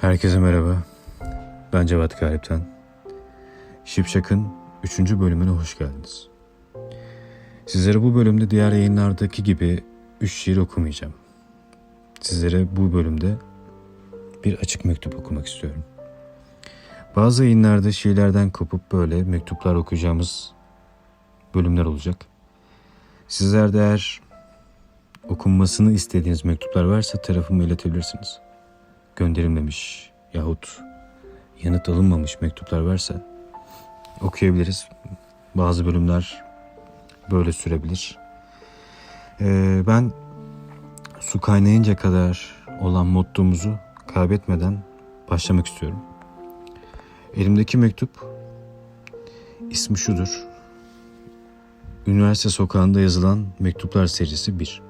Herkese merhaba. Ben Cevat Galip'ten. Şipşak'ın 3. bölümüne hoş geldiniz. Sizlere bu bölümde diğer yayınlardaki gibi 3 şiir okumayacağım. Sizlere bu bölümde bir açık mektup okumak istiyorum. Bazı yayınlarda şiirlerden kopup böyle mektuplar okuyacağımız bölümler olacak. Sizler de eğer okunmasını istediğiniz mektuplar varsa tarafıma iletebilirsiniz gönderilmemiş yahut yanıt alınmamış mektuplar varsa okuyabiliriz. Bazı bölümler böyle sürebilir. Ee, ben su kaynayınca kadar olan mottomuzu kaybetmeden başlamak istiyorum. Elimdeki mektup ismi şudur. Üniversite sokağında yazılan mektuplar serisi 1.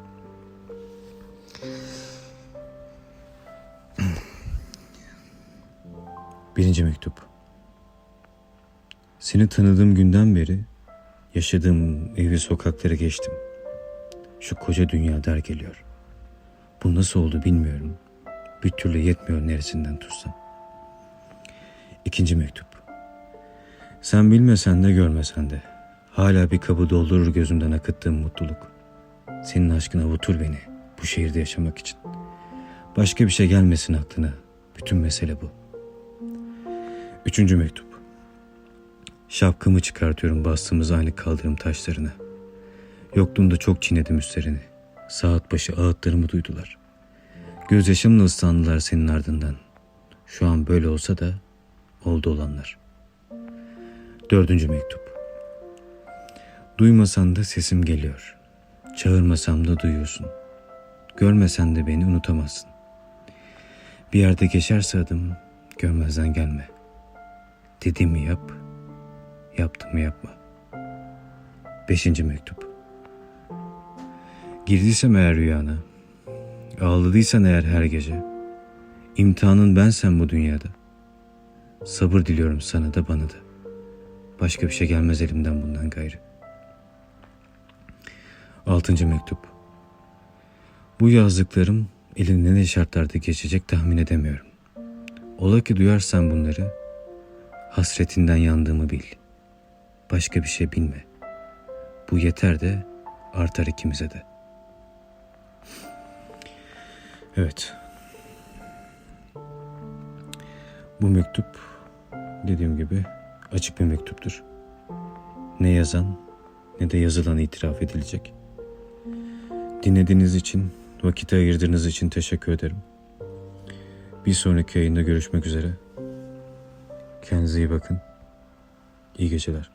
Birinci mektup. Seni tanıdığım günden beri yaşadığım evi sokakları geçtim. Şu koca dünya dar geliyor. Bu nasıl oldu bilmiyorum. Bir türlü yetmiyor neresinden tutsam. İkinci mektup. Sen bilmesen de görmesen de hala bir kabı doldurur gözümden akıttığım mutluluk. Senin aşkın avutur beni bu şehirde yaşamak için. Başka bir şey gelmesin aklına. Bütün mesele bu. Üçüncü mektup. Şapkamı çıkartıyorum bastığımız aynı kaldırım taşlarına. Yokluğumda çok çiğnedim üstlerini. Saat başı ağıtlarımı duydular. Gözyaşımla ıslandılar senin ardından. Şu an böyle olsa da oldu olanlar. Dördüncü mektup. Duymasan da sesim geliyor. Çağırmasam da duyuyorsun. Görmesen de beni unutamazsın. Bir yerde geçerse adım görmezden gelme.'' Dediğimi yap, yaptığımı yapma. Beşinci mektup. Girdiysem eğer rüyana, ağladıysan eğer her gece, imtihanın bensen bu dünyada. Sabır diliyorum sana da bana da. Başka bir şey gelmez elimden bundan gayrı. Altıncı mektup. Bu yazdıklarım elinde ne şartlarda geçecek tahmin edemiyorum. Ola ki duyarsan bunları, Hasretinden yandığımı bil. Başka bir şey bilme. Bu yeter de artar ikimize de. Evet. Bu mektup dediğim gibi açık bir mektuptur. Ne yazan ne de yazılan itiraf edilecek. Dinlediğiniz için, vakit ayırdığınız için teşekkür ederim. Bir sonraki yayında görüşmek üzere. Kendinize iyi bakın. İyi geceler.